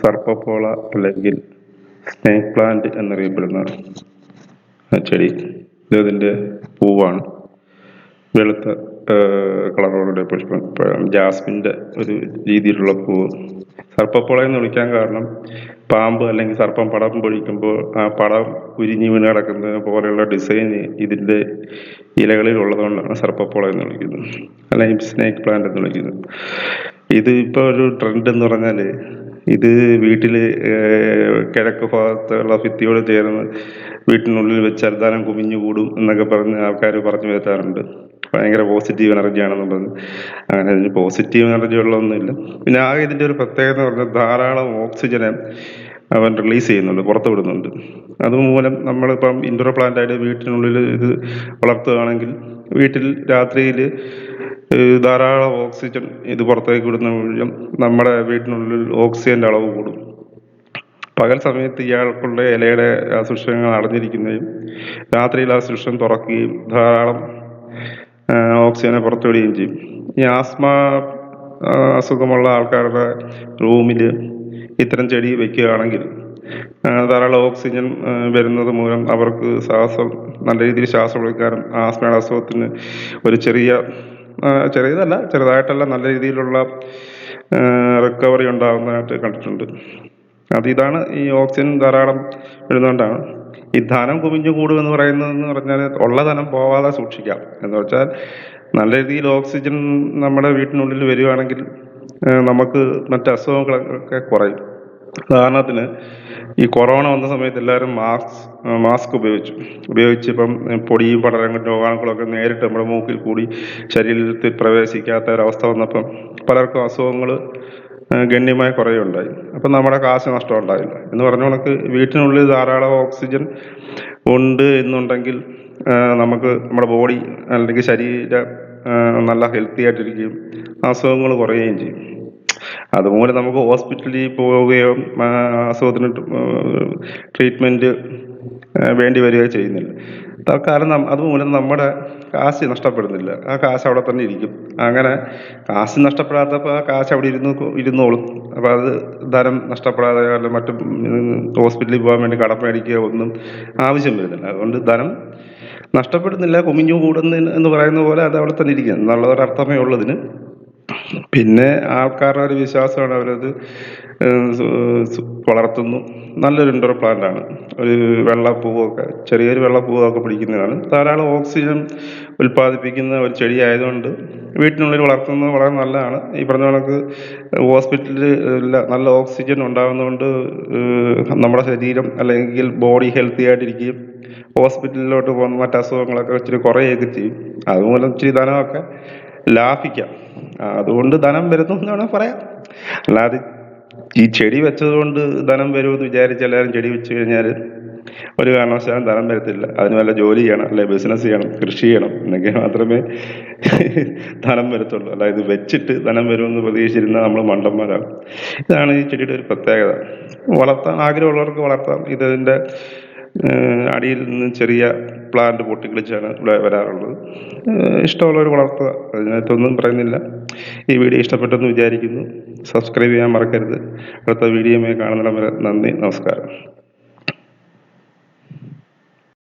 സർപ്പപ്പോള അല്ലെങ്കിൽ snake plant എന്നറിയപ്പെടുന്ന ചെടി ഇത് ഇതിന്റെ പൂവാണ്. വെളുത്ത കളറോടെ പുഷ്പം. ജാസ്മിന്റെ ഒരു രീതിയിലുള്ള പൂവ്. സർപ്പപ്പോള എന്ന് വിളിക്കാൻ കാരണം പാമ്പ് അല്ലെങ്കിൽ സർപ്പം പടം പൊഴിക്കുമ്പോൾ ആ പടം ഉരിഞ്ഞ് വീണ് കിടക്കുന്ന പോലെയുള്ള ഡിസൈൻ ഇതിന്റെ ഇലകളിൽ ഉള്ളതുകൊണ്ടാണ് സർപ്പപ്പോള എന്ന് വിളിക്കുന്നത്. അല്ലെങ്കിൽ സ്നേക്ക് പ്ലാന്റ് എന്ന് വിളിക്കുന്നത്. ഇത് ഇപ്പോൾ ഒരു ട്രെൻഡ് എന്ന് പറഞ്ഞാൽ ഇത് വീട്ടിൽ കിഴക്ക് ഭാഗത്തുള്ള ഭിത്തിയോട് ചേർന്ന് വീട്ടിനുള്ളിൽ വെച്ച് ധനം കുമിഞ്ഞു കൂടും എന്നൊക്കെ പറഞ്ഞ് ആൾക്കാർ പറഞ്ഞു വരുത്താറുണ്ട്. ഭയങ്കര പോസിറ്റീവ് എനർജിയാണെന്ന് പറഞ്ഞ്. അങ്ങനെ ഇതിന് പോസിറ്റീവ് എനർജി ഉള്ളതൊന്നുമില്ല. പിന്നെ ആകെ ഇതിന്റെ ഒരു പ്രത്യേകത എന്ന് പറഞ്ഞാൽ ധാരാളം ഓക്സിജനെ അവൻ റിലീസ് ചെയ്യുന്നുണ്ട് പുറത്തു വിടുന്നുണ്ട്. അതുമൂലം നമ്മളിപ്പം ഇൻഡോർ പ്ലാന്റ് ആയിട്ട് വീട്ടിനുള്ളിൽ ഇത് വളർത്തുകയാണെങ്കിൽ വീട്ടിൽ രാത്രിയിൽ ധാരാളം ഓക്സിജൻ ഇത് പുറത്തേക്ക് വിടുന്ന മൂലം നമ്മുടെ വീടിനുള്ളിൽ ഓക്സിജന്റെ അളവ് കൂടും. പകൽ സമയത്ത് ഇയാൾക്കുള്ള ഇലയുടെ സൂക്ഷ്മങ്ങൾ അടഞ്ഞിരിക്കുന്നതും രാത്രിയിൽ ആ സൂക്ഷ്മം തുറക്കുകയും ധാരാളം ഓക്സിജനെ പുറത്തുവിടുകയും ചെയ്യും. ഈ ആസ്മ അസുഖമുള്ള ആൾക്കാരുടെ റൂമിൽ ഇത്തരം ചെടി വെക്കുകയാണെങ്കിൽ ധാരാളം ഓക്സിജൻ വരുന്നത് മൂലം അവർക്ക് ശ്വാസം നല്ല രീതിയിൽ ശ്വാസം എടുക്കാനും ആസ്മയുടെ അസുഖത്തിന് ഒരു ചെറിയ ചെറിയതല്ല ചെറുതായിട്ടല്ല നല്ല രീതിയിലുള്ള റിക്കവറി ഉണ്ടാകുന്നതായിട്ട് കണ്ടിട്ടുണ്ട്. അത് ഇതാണ് ഈ ഓക്സിജൻ ധാരാളം വരുന്നതുകൊണ്ടാണ് ഈ ധനം കുമിഞ്ഞു കൂടുമെന്ന് പറയുന്നതെന്ന് പറഞ്ഞാൽ ഉള്ള ധനം പോവാതെ സൂക്ഷിക്കാം. എന്ന് വെച്ചാൽ നല്ല രീതിയിൽ ഓക്സിജൻ നമ്മുടെ വീട്ടിനുള്ളിൽ വരികയാണെങ്കിൽ നമുക്ക് മറ്റ് അസുഖങ്ങളൊക്കെ കുറയും. ഉദാഹരണത്തിന് ഈ കൊറോണ വന്ന സമയത്ത് എല്ലാവരും മാസ്ക് മാസ്ക് ഉപയോഗിച്ചു. ഉപയോഗിച്ച് ഇപ്പം പൊടിയും പടരങ്ങളും രോഗാണുക്കളൊക്കെ നേരിട്ട് നമ്മുടെ മൂക്കിൽ കൂടി ശരീരത്തിൽ പ്രവേശിക്കാത്ത ഒരവസ്ഥ വന്നപ്പം പലർക്കും അസുഖങ്ങൾ ഗണ്യമായി കുറയുണ്ടായി അപ്പം നമ്മുടെ കാശ് നഷ്ടം ഉണ്ടായില്ല. എന്ന് പറഞ്ഞ കണക്ക് വീട്ടിനുള്ളിൽ ധാരാളം ഓക്സിജൻ ഉണ്ട് എന്നുണ്ടെങ്കിൽ നമുക്ക് നമ്മുടെ ബോഡി അല്ലെങ്കിൽ ശരീരം നല്ല ഹെൽത്തി ആയിട്ടിരിക്കുകയും അസുഖങ്ങൾ കുറയുകയും ചെയ്യും. അതുമൂലം നമുക്ക് ഹോസ്പിറ്റലിൽ പോവുകയോ അസുഖത്തിന് ട്രീറ്റ്മെന്റ് വേണ്ടി വരികയോ ചെയ്യുന്നില്ല. തൽക്കാലം അതുമൂലം നമ്മുടെ കാശ് നഷ്ടപ്പെടുന്നില്ല. ആ കാശ് അവിടെ തന്നെ ഇരിക്കും. അങ്ങനെ കാശ് നഷ്ടപ്പെടാത്തപ്പോൾ ആ കാശ് അവിടെ ഇരുന്ന് ഇരുന്നോളും. അപ്പോൾ അത് ധനം നഷ്ടപ്പെടാതെ അല്ല മറ്റു ഹോസ്പിറ്റലിൽ പോകാൻ വേണ്ടി കടം മേടിക്കുകയോ ഒന്നും ആവശ്യം വരുന്നില്ല. അതുകൊണ്ട് ധനം നഷ്ടപ്പെടുന്നില്ല കുമിഞ്ഞു കൂടുന്നതിന് എന്ന് പറയുന്ന പോലെ അത് അവിടെ തന്നെ ഇരിക്കും എന്നുള്ളൊരർത്ഥമേ ഉള്ളതിന്. പിന്നെ ആൾക്കാരുടെ ഒരു വിശ്വാസമാണ് അവരത് വളർത്തുന്നു. നല്ലൊരു ഇൻഡോർ പ്ലാന്റ് ആണ്. ഒരു വെള്ളപ്പൂവൊക്കെ ചെറിയൊരു വെള്ളപ്പൂവൊക്കെ പിടിക്കുന്നതാണ്. ധാരാളം ഓക്സിജൻ ഉൽപ്പാദിപ്പിക്കുന്ന ഒരു ചെടി ആയതുകൊണ്ട് വീട്ടിനുള്ളിൽ വളർത്തുന്നത് വളരെ നല്ലതാണ്. ഈ പറഞ്ഞ കണക്ക് ഹോസ്പിറ്റലിൽ നല്ല ഓക്സിജൻ ഉണ്ടാകുന്നതുകൊണ്ട് നമ്മുടെ ശരീരം അല്ലെങ്കിൽ ബോഡി ഹെൽത്തി ആയിട്ടിരിക്കുകയും ഹോസ്പിറ്റലിലോട്ട് പോകുന്ന മറ്റ് അസുഖങ്ങളൊക്കെ ഇച്ചിരി കുറയുകയൊക്കെ ചെയ്യും. അതുമൂലം ഇച്ചിരി ധനമൊക്കെ ലാഭിക്കാം. അതുകൊണ്ട് ധനം വരുന്നു എന്ന് പറയാം അല്ലാതെ ഈ ചെടി വെച്ചത് കൊണ്ട് ധനം വരുമെന്ന് വിചാരിച്ച് എല്ലാവരും ചെടി വെച്ച് കഴിഞ്ഞാൽ ഒരു കാരണവശാലും ധനം വരത്തില്ല. അതിന് വല്ല ജോലി ചെയ്യണം അല്ലെ ബിസിനസ് ചെയ്യണം കൃഷി ചെയ്യണം എന്നെങ്കിൽ മാത്രമേ ധനം വരത്തുള്ളൂ. അല്ല ഇത് വെച്ചിട്ട് ധനം വരുമെന്ന് പ്രതീക്ഷിച്ചിരുന്ന നമ്മൾ മണ്ടന്മാരാണ്. ഇതാണ് ഈ ചെടിയുടെ ഒരു പ്രത്യേകത. വളർത്താൻ ആഗ്രഹമുള്ളവർക്ക് വളർത്താം. ഇതിന്റെ അടിയിൽ നിന്ന് ചെറിയ പ്ലാന്റ് പൊട്ടിക്കളിച്ചാണ് ഇവിടെ വരാറുള്ളത്. ഇഷ്ടമുള്ളവർ വളർത്തുക. അതിനകത്തൊന്നും പറയുന്നില്ല. ഈ വീഡിയോ ഇഷ്ടപ്പെട്ടെന്ന് വിചാരിക്കുന്നു. സബ്സ്ക്രൈബ് ചെയ്യാൻ മറക്കരുത്. അടുത്ത വീഡിയോയുമായി കാണുന്നിടം വരെ നന്ദി നമസ്കാരം.